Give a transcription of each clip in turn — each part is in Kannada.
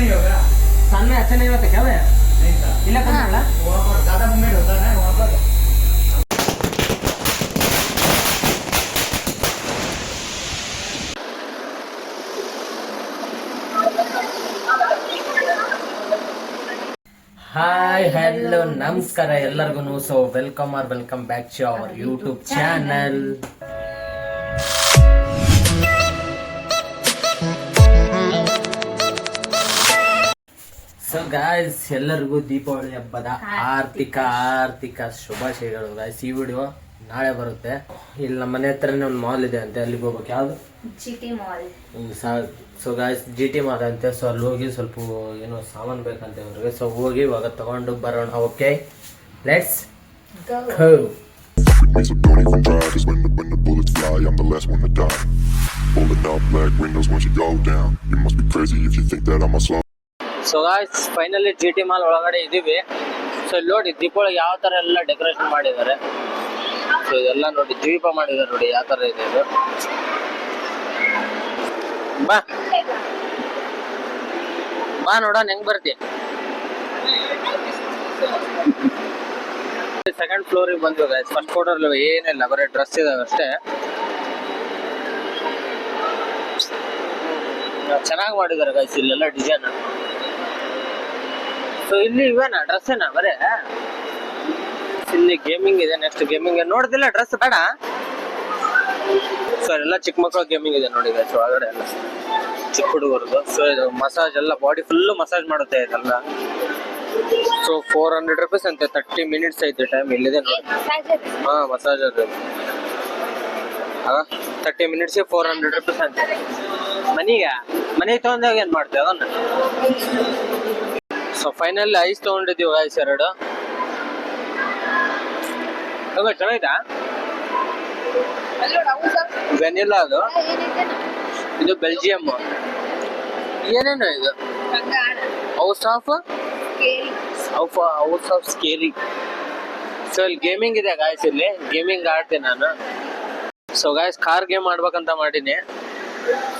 नहीं होगा सन में अच्छा नहीं होता क्या भैया नहीं था ಇಲ್ಲ ಕನ್ನಡ वहाँ पर ज्यादा मूवमेंट होता है ना वहाँ पर ಹಾಯ್ ಹಲೋ ನಮಸ್ಕಾರ ಎಲ್ಲರಿಗೂ so welcome are welcome back to our YouTube channel so guys ಎಲ್ಲರಿಗೂ ದೀಪಾವಳಿ ಹಬ್ಬದ ಆರ್ಥಿಕ ಆರ್ಥಿಕ ಶುಭಾಶಯಗಳು ಗಾಯ್ಸ್ ಈ ವಿಡಿಯೋ ನಾಳೆ ಬರುತ್ತೆ. ಇಲ್ಲಿ ನಮ್ಮ ಮನೆ ಹತ್ರನೇ ಒಂದು ಮಾಲ್ ಇದೆ ಅಂತೆ ಅಲ್ಲಿಗೆ ಹೋಗ್ಬೇಕು. ಯಾವ್ದು? So guys G T mall ಅಂತೆ. ಸೊ ಅಲ್ಲಿ ಹೋಗಿ ಸ್ವಲ್ಪ ಏನೋ ಸಾಮಾನ್ ಬೇಕಂತೆ ಅವ್ರಿಗೆ. ಸೊ ಹೋಗಿ ಇವಾಗ ತಗೊಂಡು ಬರೋಣ. ಓಕೆ ಲೆಟ್ಸ್ ಹೌದು so guys finally G T mall ಒಳಗಡೆ ಇದೀವಿ. ಸೊ ಇಲ್ಲಿ ನೋಡಿ ದೀಪಾವಳಿ ಯಾವ ತರ ಎಲ್ಲ ಡೆಕೋರೇಷನ್ ಮಾಡಿದ್ದಾರೆ. ಸೊ ಇದೆಲ್ಲ ನೋಡಿ, ದ್ವೀಪ ಮಾಡಿದ್ದಾರೆ ನೋಡಿ, ಯಾವ ತರ ಇದೆ ಇದು. ಬಾ. ಬಾ ನೋಡೋಣ, ಹೆಂಗ್ ಬರ್ತಿ? ಸೆಕೆಂಡ್ ಫ್ಲೋರಿಗೆ ಬಂದ್ವಿ ಗಾಯ್ಸ್ ಫಸ್ಟ್ ಫ್ಲೋರ್ ಏನಿಲ್ಲ, ಬರೀ ಡ್ರೆಸ್ ಇದಾವೆ ಅಷ್ಟೇ. ಚೆನ್ನಾಗಿ ಮಾಡಿದ್ದಾರೆ ಗಾಯ್ಸ್ ಇಲ್ಲೆಲ್ಲ ಡಿಸೈನ್ ಸೊ ಇಲ್ಲಿ ಇವೇನ? ಡ್ರೆಸ್ ಏನ ಬರೇ? ಇಲ್ಲಿ ಗೇಮಿಂಗ್ ಇದೆ ನೆಕ್ಸ್ಟ್ ಗೇಮಿಂಗ್ ನೋಡ್ದಿಲ್ಲ ಡ್ರೆಸ್ ಬೇಡ. ಸೊ ಎಲ್ಲ ಚಿಕ್ಕ ಮಕ್ಕಳು ಗೇಮಿಂಗ್ ಇದೆ ನೋಡಿ ಸೊ ಒಳಗಡೆ ಎಲ್ಲ ಚಿಕ್ಕ ಹುಡುಗರದು. ಸೊ ಇದು ಮಸಾಜ್ ಎಲ್ಲ ಬಾಡಿ ಫುಲ್ ಮಸಾಜ್ ಮಾಡುತ್ತೆ ಇದೆಲ್ಲ. ಸೊ ಫೋರ್ ಹಂಡ್ರೆಡ್ ರುಪೀಸ್ ಅಂತೆ ತರ್ಟಿ ಮಿನಿಟ್ಸ್ ಐತೆ ಟೈಮ್ ಇಲ್ಲಿದೆ ನೋಡಿ. ಹಾ ಮಸಾಜ್ ಅದು. Thirty minutes four hundred rupees ಅಂತೆ. ಮನಿಗೆ? ಮನೆಗೆ ತಗೊಂಡಾಗ ಏನ್ ಮಾಡ್ತೇವೆ ಅದನ್ನ? ಸೊ ಫೈನಲ್ ಐಸ್ ತಗೊಂಡಿದ್ದೀವಿ ಗಾಯ್ಸ್ ಎರಡು. ಚೆನ್ನಾಯ್ತಾ ವೆನಿಲಾ ಅದು. ಇದು ಬೆಲ್ಜಿಯಂ ಏನೇನು ಇದು? House of house of scary so ಇಲ್ಲಿ ಗೇಮಿಂಗ್ ಇದೆ ಗಾಯ್ಸ್ ಇಲ್ಲಿ. ಗೇಮಿಂಗ್ ಆಡ್ತೀನಿ ನಾನು. ಸೊ ಗಾಯ್ಸ್ ಕಾರ್ ಗೇಮ್ ಆಡ್ಬೇಕಂತ ಮಾಡೀನಿ.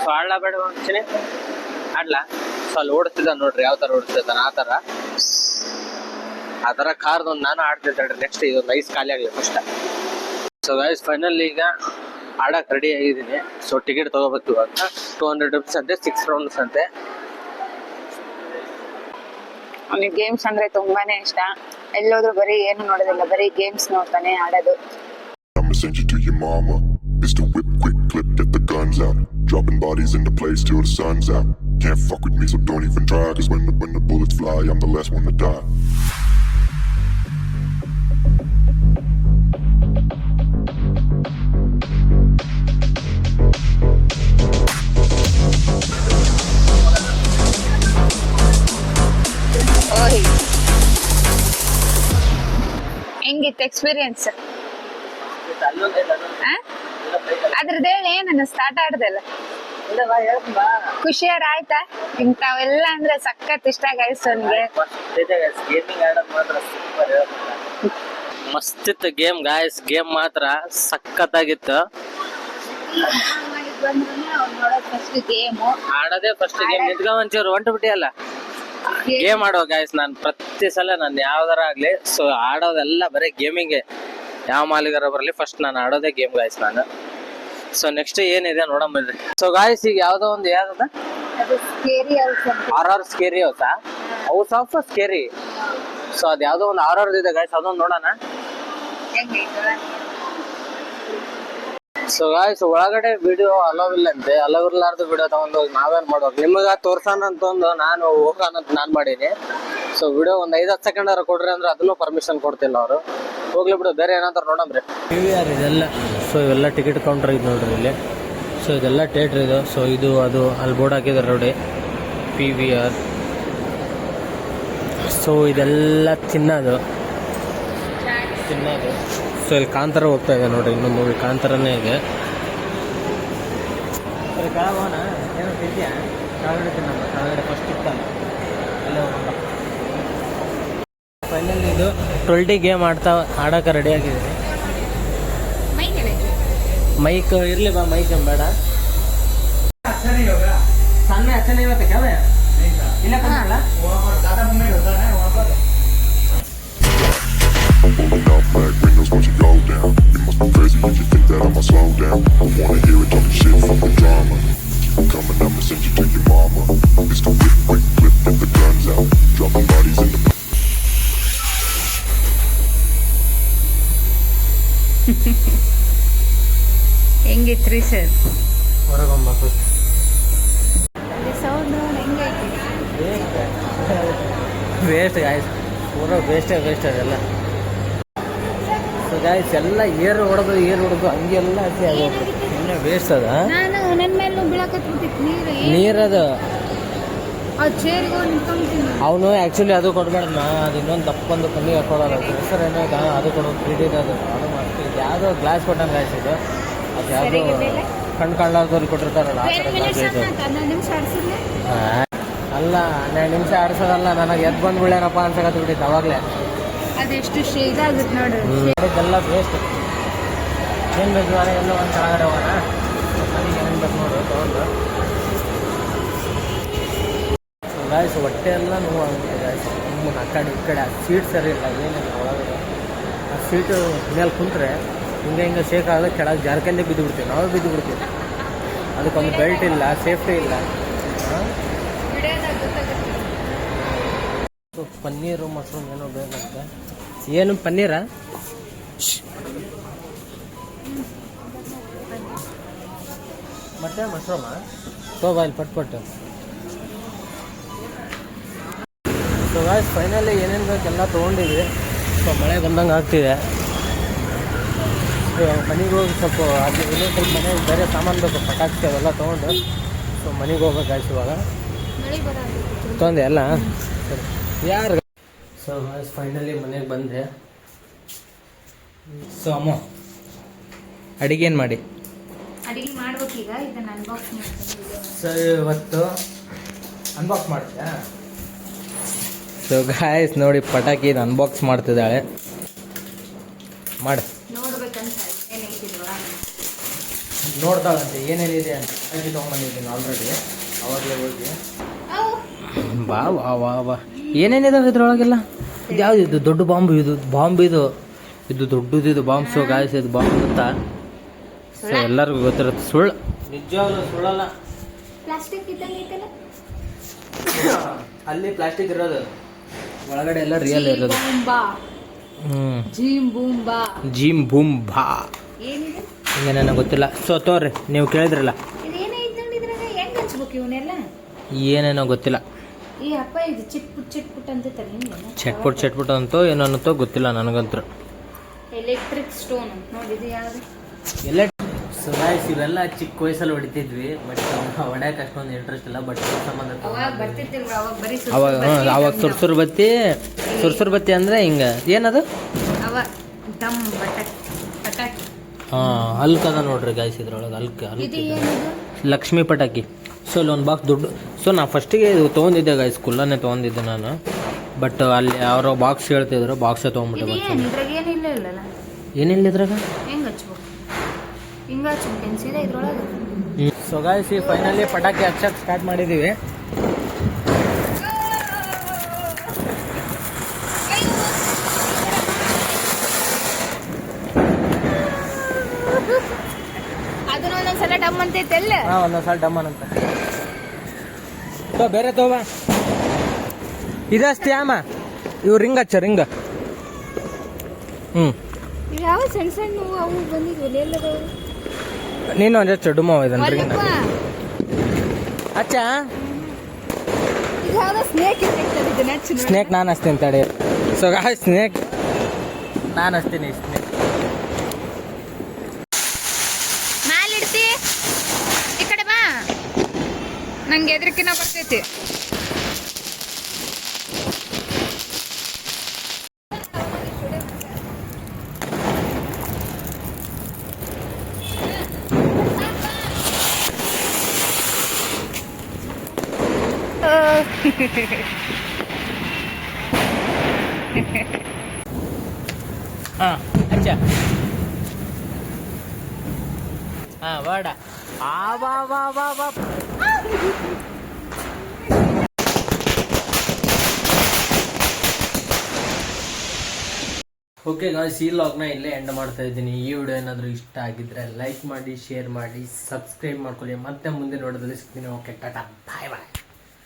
ಸೊ ಆಡ್ಲಾ ಬೇಡ ಆಡ್ಲಾ? ಸೊ ಅಲ್ಲಿ ಓಡಿಸ್ತಿದ್ದ ನೋಡ್ರಿ, ಯಾವ ತರ ಓಡಿಸ್ತಿದ್ದಾನ, ಆ ತರ. ಆ ತರ ಕಾರ್ದೊಂದು ನಾನು ಆಡ್ತಿದ್ದೆ ನೆಕ್ಸ್ಟ್ ಇದೊಂದು ಐಸ್ ಖಾಲಿ ಆಗಲಿ ಫಸ್ಟ್ ಸೊ ಗೈಸ್ ಫೈನಲ್ ಈಗ ಆಡಕ್ ರೆಡಿ ಆಗಿದ್ದೀನಿ. ಸೊ ಟಿಕೆಟ್ ತಗೋಬೇಕು ಅಂತ. ಟೂ ಹಂಡ್ರೆಡ್ ರುಪೀಸ್ ಅಂತೆ ಸಿಕ್ಸ್ ರೌಂಡ್ಸ್ ಅಂತೆ. ಅವ್ನಿಗೆ ಗೇಮ್ಸ್ ಅಂದ್ರೆ ತುಂಬಾನೇ ಇಷ್ಟ. ಎಲ್ಲೋದ್ರು ಬರೀ ಏನು ನೋಡೋದಿಲ್ಲ, ಬರೀ ಗೇಮ್ಸ್ ನೋಡ್ತಾನೆ ಆಡೋದು. send you to your mama. It's the whip, quick clip, get the guns out. Dropping bodies into place till the sun's out. Can't fuck with me, so don't even try. Cause when the, when the bullets fly, I'm the last one to die. எங்களுக்கு எக்ஸ்பீரியன்ஸ் ಅದ್ರದ್ದು ಹೇಳಿ ಏನನ್ನ ಸ್ಟಾರ್ಟ್ ಆಡ್ದಲ್ಲ? ಖುಷಿಯಾರ ಆಯ್ತಾ? ಇಂಥವೆಲ್ಲ ಅಂದ್ರೆ ಸಖತ್ ಇಷ್ಟ ಗಾಯ್ಸ್ ಅವನಿಗೆ ಮಸ್ತ್ ಇತ್ತು ಗೇಮ್ ಗಾಯ್ಸ್ ಗೇಮ್ ಮಾತ್ರ ಸಖತ್ ಆಗಿತ್ತು ಆಡೋದೇ ಫಸ್ಟ್ ಗೇಮ್ ನಿಂತ್ಕೊಂಡ್ ಒಂಚೂರು ಹೊಂಟು ಬಿಟ್ಟಿಯಲ್ಲ? ಗೇಮ್ ಆಡೋ ಗಾಯ್ಸ್ ನಾನು ಪ್ರತಿ ಸಲ ನಾನು ಯಾವ್ದಾರ ಆಗ್ಲಿ ಸೊ ಆಡೋದೆಲ್ಲ ಬರೀ ಗೇಮಿಂಗೆ ಯಾವ ಮಾಲೀಕರ ಬರಲಿ ಫಸ್ಟ್ ನಾನು ಆಡೋದೇ ಗೇಮ್ ಗಾಯ್ಸ್ ನಾನು. ಸೊ ನೆಕ್ಸ್ಟ್ ಏನಿದೆ ನೋಡಂಬರ್ರಿ ಸೊ ಗಾಯ್ಸ್ ಈಗ ಯಾವ್ದೋ ಒಂದು ಯಾವ್ದದ? ಆರ್ ಆರ್ ಸ್ಕೇರಿ ಹೌಸಾ ಹೌಸ್ ಆಫ್ ಸ್ಕೇರಿ ಸೊ ಅದ್ ಯಾವ್ದೋ ಒಂದು ಆರ್ ಆರ್ ಇದೆ ಗಾಯ್ಸ್ ಅದೊಂದು ನೋಡೋಣ. ಸೊ ಗಾಯ್ಸ್ ಒಳಗಡೆ ವಿಡಿಯೋ ಅಲೋವ್ ಇಲ್ಲಂತೆ. ಅಲೋವ್ ಇರ್ಲಾರ್ದು ವಿಡಿಯೋ ತಗೊಂಡು ಹೋಗಿ ನಾವೇನ್ ಮಾಡೋದು? ನಿಮಗ ತೋರ್ಸೋಣ ಅಂತಂದು ನಾನು ಹೋಗೋಣ ಅಂತ ನಾನ್ ಮಾಡೀನಿ. ಸೊ ವಿಡಿಯೋ ಒಂದ್ ಐದ್ ಹತ್ತು ಸೆಕೆಂಡ್ ಕೊಡ್ರಿ ಅಂದ್ರೆ ಅದನ್ನು ಪರ್ಮಿಷನ್ ಕೊಡ್ತಿಲ್ಲ ಅವರು. ಹೋಗ್ಲಿ ಬಿಡು, ಬೇರೆ ಏನಾದ್ರು ನೋಡಂಬ್ರಿ ಪಿ ವಿ ಆರ್ ಇದೆಲ್ಲ ಸೊ ಇವೆಲ್ಲ ಟಿಕೆಟ್ ಕೌಂಟರ್ ಇದು ನೋಡ್ರಿ ಇಲ್ಲಿ. ಸೊ ಇದೆಲ್ಲ ಥಿಯೇಟ್ರ್ ಇದು ಸೊ ಇದು, ಅದು, ಅಲ್ಲಿ ಬೋರ್ಡ್ ಹಾಕಿದಾರೆ ನೋಡಿ. ಪಿ ವಿ ಆರ್ ಸೊ ಇದೆಲ್ಲ ತಿನ್ನೋದು. ತಿನ್ನೋದು. ಸೊ ಇಲ್ಲಿ ಕಾಂತಾರ ಹೋಗ್ತಾ ಇದೆ ನೋಡ್ರಿ ಇನ್ನು ಮೂವಿ ಕಾಂತಾರನೇ ಇದೆ. ಏನೋ ತಿಂತೀಯ? ಕೆಳಗಡೆ ತಿನ್ನಮ್ಮ ಕೆಳಗಡೆ ಫಸ್ಟ್ ಇತ್ತಲ್ಲ. ಅಲ್ಲೇ ಫೈನಲ್ ಇದು ಟ್ವೆಲ್ಟಿ ಗೇಮ್ ಆಡ್ತಾ ಆಡೋಕೆ ರೆಡಿಯಾಗಿದ್ದೀನಿ ಮೈಕ್ ಇರಲಿ ಬಾ ಮೈಕ್ ಬೇಡ. ಸಣ್ಣ ಹಚ್ಚನೇ ಇವತ್ತೆ ಕೇಳ ಇಲ್ಲ ಕಣ್ಣ ಕನ್ನಡ ವೇಸ್ಟ್ ಗಾಯ್ಸ್ ಪೂರ ವೇಸ್ಟೇ ವೇಸ್ಟ್ ಅದೆಲ್ಲ. ಸೊ ಗಾಯ್ಸ್ ಎಲ್ಲ ಏರು ಹೊಡೆದು ಏರು ಹೊಡೆದು ಹಂಗೆಲ್ಲ ಹಸಿ ಆಗೋದು ಸುಮ್ಮನೆ ವೇಸ್ಟ್ ಅದ. ನೀರದು ಅವನು ಆ್ಯಕ್ಚುಲಿ ಅದು ಕೊಡ್ಬೇಡಮ್ಮ ಅದು ಇನ್ನೊಂದು ತಪ್ಪೊಂದು ಕಮ್ಮಿ ಹಾಕೊಳ್ಳೋದು ಸರ್ ಹೆಸರು ಏನೋ ಅದು ಕೊಡೋದು ಫ್ರೀ ಅದು. ಅದು ಮಾಡ್ತೀವಿ ಯಾವುದೋ ಗ್ಲಾಸ್ ಕೊಟ್ಟಂಗೆ ಗಾಯಿಸಿದ್ದು ಇದು. ಅದು ಯಾವುದೋ? ಕಣ್ ಕಾಣ್ಲಾರ್ದವ್ರು ಕೊಟ್ಟಿರ್ತಾರಲ್ಲ ಆ ಥರ ಅಲ್ಲ ಹನ್ನೆರಡು ನಿಮಿಷ ಆಡ್ಸೋದಲ್ಲ ನನಗೆ ಎದ್ದು ಬಂದು ಬಿಡೇನಪ್ಪ ಅನ್ಸಕತ್ ಬಿಟ್ಟಿತ್ತು ಅವಾಗಲೇ. ಅದೆಷ್ಟು ಶೇ ಇದಾಗುತ್ತೆ ನೋಡು. ಇದೆಲ್ಲ ವೇಸ್ಟ್ ಏನು ಬೇಕು ಅದೇ ಎಲ್ಲ ಒಂದು ಕೆಳಗಡೆ ಹೋಗೋಣ. ನನಗೆ ಏನೇನು ಬೇಕು ನೋಡು ತೊಗೊಂಡು. ಗಾಯ್ಸ್ ಹೊಟ್ಟೆ ಎಲ್ಲ ನೋವಾಗುತ್ತೆ ಗಾಯ್ಸ್ ಸುಮ್ಮನೆ ಆ ಕಡೆ ಈ ಕಡೆ ಆ ಸೀಟ್ ಸರಿ ಇಲ್ಲ ಏನಿಲ್ಲ ಒಳಗಡೆ. ಆ ಸೀಟು ಮೇಲೆ ಕುಂತ್ರೆ ಹಿಂಗೆ ಹಿಂಗೆ ಶೇಕ್ ಆಗ ಕೆಳಗೆ ಜಾರ್ಕಲ್ಲೇ ಬಿದ್ದು ಬಿಡ್ತೀವಿ. ನಾವೇ ಬಿದ್ದು ಬಿಡ್ತೀವಿ. ಅದಕ್ಕೊಂದು ಬೆಲ್ಟ್ ಇಲ್ಲ ಸೇಫ್ಟಿ ಇಲ್ಲ. ಪನ್ನೀರು ಮಶ್ರೂಮ್ ಏನೋ ಬೇಕಂತ ಏನು, ಪನ್ನೀರ? ಮತ್ತೆ ಮಶ್ರೂಮ ಇಲ್ಲಿ ಪಟ್ ಪಟ್ಟು ಸೊ ಗಾಯ್ಸ್ ಫೈನಲಿ ಏನೇನು ಬೇಕೆಲ್ಲ ತೊಗೊಂಡಿದ್ವಿ. ಸೊ ಮಳೆ ಬಂದಂಗೆ ಆಗ್ತಿದೆ. ಮನೆಗೆ ಹೋಗಿ ಸ್ವಲ್ಪ ಅಲ್ಲಿ ಇನ್ನೊಂದು ಸ್ವಲ್ಪ ಮನೆಗೆ ಬೇರೆ ಸಾಮಾನು ಬೇಕು ಪಟಾಕಿ ಅವೆಲ್ಲ ತೊಗೊಂಡು ಸೊ ಮನೆಗೆ ಹೋಗ್ಬೇಕು ಗಾಯ್ಸ್ ಇವಾಗ. ತೊಂದೆ ಅಲ್ಲ ಸರಿ ಯಾರು ಸೊ ಫೈನಲಿ ಮನೆಗೆ ಬಂದೆ. ಸೊ ಅಮ್ಮ ಅಡಿಗೆ ಏನು ಮಾಡಿ? ಅಡಿಗೆ ಮಾಡ್ಬೇಕೀಗ ಇದನ್ನ ಅನ್ಬಾಕ್ಸ್ ಮಾಡ್ತೀನಿ. ಸೊ ಇವತ್ತು ಅನ್ಬಾಕ್ಸ್ ಮಾಡ್ತೀಯಾ? ಸೊ ಗಾಯಸ್ ನೋಡಿ ಪಟಾಕಿ ಇದು ಅನ್ಬಾಕ್ಸ್ ಮಾಡ್ತಿದ್ದಾಳೆ. ಮಾಡಿ. ನೋಡ್ಬೇಕಂತ ನೋಡ್ತಾಳಂತೆ ಏನೇನಿದೆ ಅಂತ. ಅಜ್ಜಿ ತೊಗೊಂಬಂದಿದ್ದೀನಿ ಆಲ್ರೆಡಿ ಅವಾಗಲೇ ಹೋಗಿ. ಬಾ ವಾ ವಾ ವಾ ಏನೇನಿದಾವೆ ಇದ್ರೊಳಗೆಲ್ಲ? ಇದು ಯಾವ್ದು ಇದು? ದೊಡ್ಡ ಬಾಂಬ್ ಇದು ಬಾಂಬ್ ಇದು. ಇದು ದೊಡ್ಡದು ಇದು ಬಾಂಬ್ ಸೊ ಗಾಯಸ್ ಇದು ಬಾಂಬ್ ಅಂತ ಸೊ ಎಲ್ಲರಿಗೂ ಗೊತ್ತಿರುತ್ತೆ. ಸುಳ್ಳು. ನಿಜವಾಗ್ಲೂ ಸುಳ್ಳಲ್ಲ. ಪ್ಲಾಸ್ಟಿಕ್ ಅಲ್ಲಿ ಪ್ಲಾಸ್ಟಿಕ್ ಇರೋದು. ಒಳಗಡೆ ಎಲ್ಲ ರಿಯಲ್ ಇರೋದು. ಜೀಮ್ ಬೂಂಬಾ ಜಿಮ್ ಬೂಮ್ ಬಾ ಏನಿದೆ ನನಗೆ ಗೊತ್ತಿಲ್ಲ. ಸೊ ತೋರಿ ನೀವು ಕೇಳಿದ್ರಲ್ಲ? ಏನೇನೋ ಗೊತ್ತಿಲ್ಲ. ಈ ಅಪ್ಪ ಇದು ಅಂತ ಚಟ್ಪುಟ್ ಚಟ್ಪುಟ್ ಅಂತೋ ಏನೋ ಗೊತ್ತಿಲ್ಲ ನನಗಂತೂ. ಎಲೆಕ್ಟ್ರಿಕ್ ಸ್ಟೋನ್ ನೋಡಿ ಇದು ಯಾವ್ದು ಎಲ್ಲ ಸೊ ಗಾಯ್ಸ್ ಇವೆಲ್ಲ ಚಿಕ್ಕ ವಯಸ್ಸಲ್ಲಿ ಹೊಡಿತಿದ್ವಿ ಬಟ್ ಹೊಡ್ಯಾಕ ಅಷ್ಟೊಂದು ಇಂಟ್ರೆಸ್ಟ್ ಇಲ್ಲ ಬಟ್ ಸಂಬಂಧ ಅವಾಗ ಅವಾಗ ಬರೀ ಸುರ್ಸುರ್ ಅವಾಗ ಬತ್ತಿ ಸುರ್ಸುರ್ ಬತ್ತಿ ಸುರ್ಸುರ್ ಬತ್ತಿ ಅಂದ್ರೆ ಹಿಂಗ. ಏನದು? ಹಾ ಅಲ್ಕದ ನೋಡ್ರಿ ಗಾಯ್ಸ್ ಇದ್ರೊಳಗೆ ಅಲ್ಕ ಇದು ಅಲ್ಕ ಏನಿದು? ಲಕ್ಷ್ಮಿ ಪಟಾಕಿ. ಸೊ ಅಲ್ಲಿ ಒಂದು ಬಾಕ್ಸ್ ದುಡ್ಡು ಸೊ ನಾ ಫಸ್ಟಿಗೆ ಇದು ತೊಗೊಂಡಿದ್ದೆ ಗಾಯ್ಸ್ ಕುಲ್ಲನೇ ತೊಗೊಂಡಿದ್ದೆ ನಾನು. ಬಟ್ ಅಲ್ಲಿ ಯಾರೋ ಬಾಕ್ಸ್ ಹೇಳ್ತಿದ್ರು ಬಾಕ್ಸೇ ಇಲ್ಲಲ್ಲ? ಏನಿಲ್ಲ ಇದ್ರಾಗ? ಹೆಂಗ್ ಹಚ್ಬೇಕು ಹಿಂಗ ಹಚ್ಬೇಕು ಸೀದಾ ಇದ್ರೊಳಗೆ ಸೊಗಾಯಿಸಿ ಫೈನಲಿ ಪಟಾಕಿ ಹಚ್ಚಕ್ಕೆ ಸ್ಟಾರ್ಟ್ ಮಾಡಿದ್ದೀವಿ ಅದನ್ನ ಒಂದೊಂದ್ಸಲ ಡಮ್ ಅಂತ ಹಾಂ ಅಂತ. ತೋ ಬೇರೆ ತೋಬಾ ಇದಷ್ಟೇ ಅಮ್ಮ ಇವು ರಿಂಗ್ ಹಚ್ಚ ರಿಂಗ್ ಹ್ಞೂ ಯಾವ ಸಣ್ಣ ಸಣ್ಣ ಅವು ಬಂದಿದ್ವು ನೀನು ಅಂದ್ರೆ ಹಚ್ಚು ಮಾವ ಇದನ್ರಿ ಅಚ್ಚಾ. ಒಲ್ಲಪ್ಪ ಹಚ್ಚ ಇದು ಯಾವ್ದೋ ಸ್ನೇಕ್ ಸ್ನೇಕ್ ನಾನು ಹಚ್ತೀನಿ ತಡೆ. ಸೊ ಗಾಯ್ ಸ್ನೇಕ್ ನಾನು ಹಚ್ತೀನಿ ಸ್ನೇಕ್ ಮ್ಯಾಲಿಡ್ತಿ ಈ ಕಡೆ ಬಾ. ನಂಗೆ ಎದ್ರಕಿನ ಬರ್ತೈತಿ. ಹಾಂ ಆ ಬಾ ಬಾ ಬಾ ಓಕೆ ಗಾಯ್ಸ್ ಈ ಲಾಗ್ನ ಇಲ್ಲೇ ಎಂಡ್ ಮಾಡ್ತಾ ಇದ್ದೀನಿ. ಈ ವಿಡಿಯೋ ಏನಾದರೂ ಇಷ್ಟ ಆಗಿದ್ರೆ ಲೈಕ್ ಮಾಡಿ ಶೇರ್ ಮಾಡಿ ಸಬ್ಸ್ಕ್ರೈಬ್ ಮಾಡ್ಕೊಳ್ಳಿ. ಮತ್ತೆ ಮುಂದೆ ನೋಡೋದಲ್ಲಿ ಸಿಗ್ತೀನಿ. ಓಕೆ ಟಾಟಾ. ಬಾಯ್ ಬಾಯ್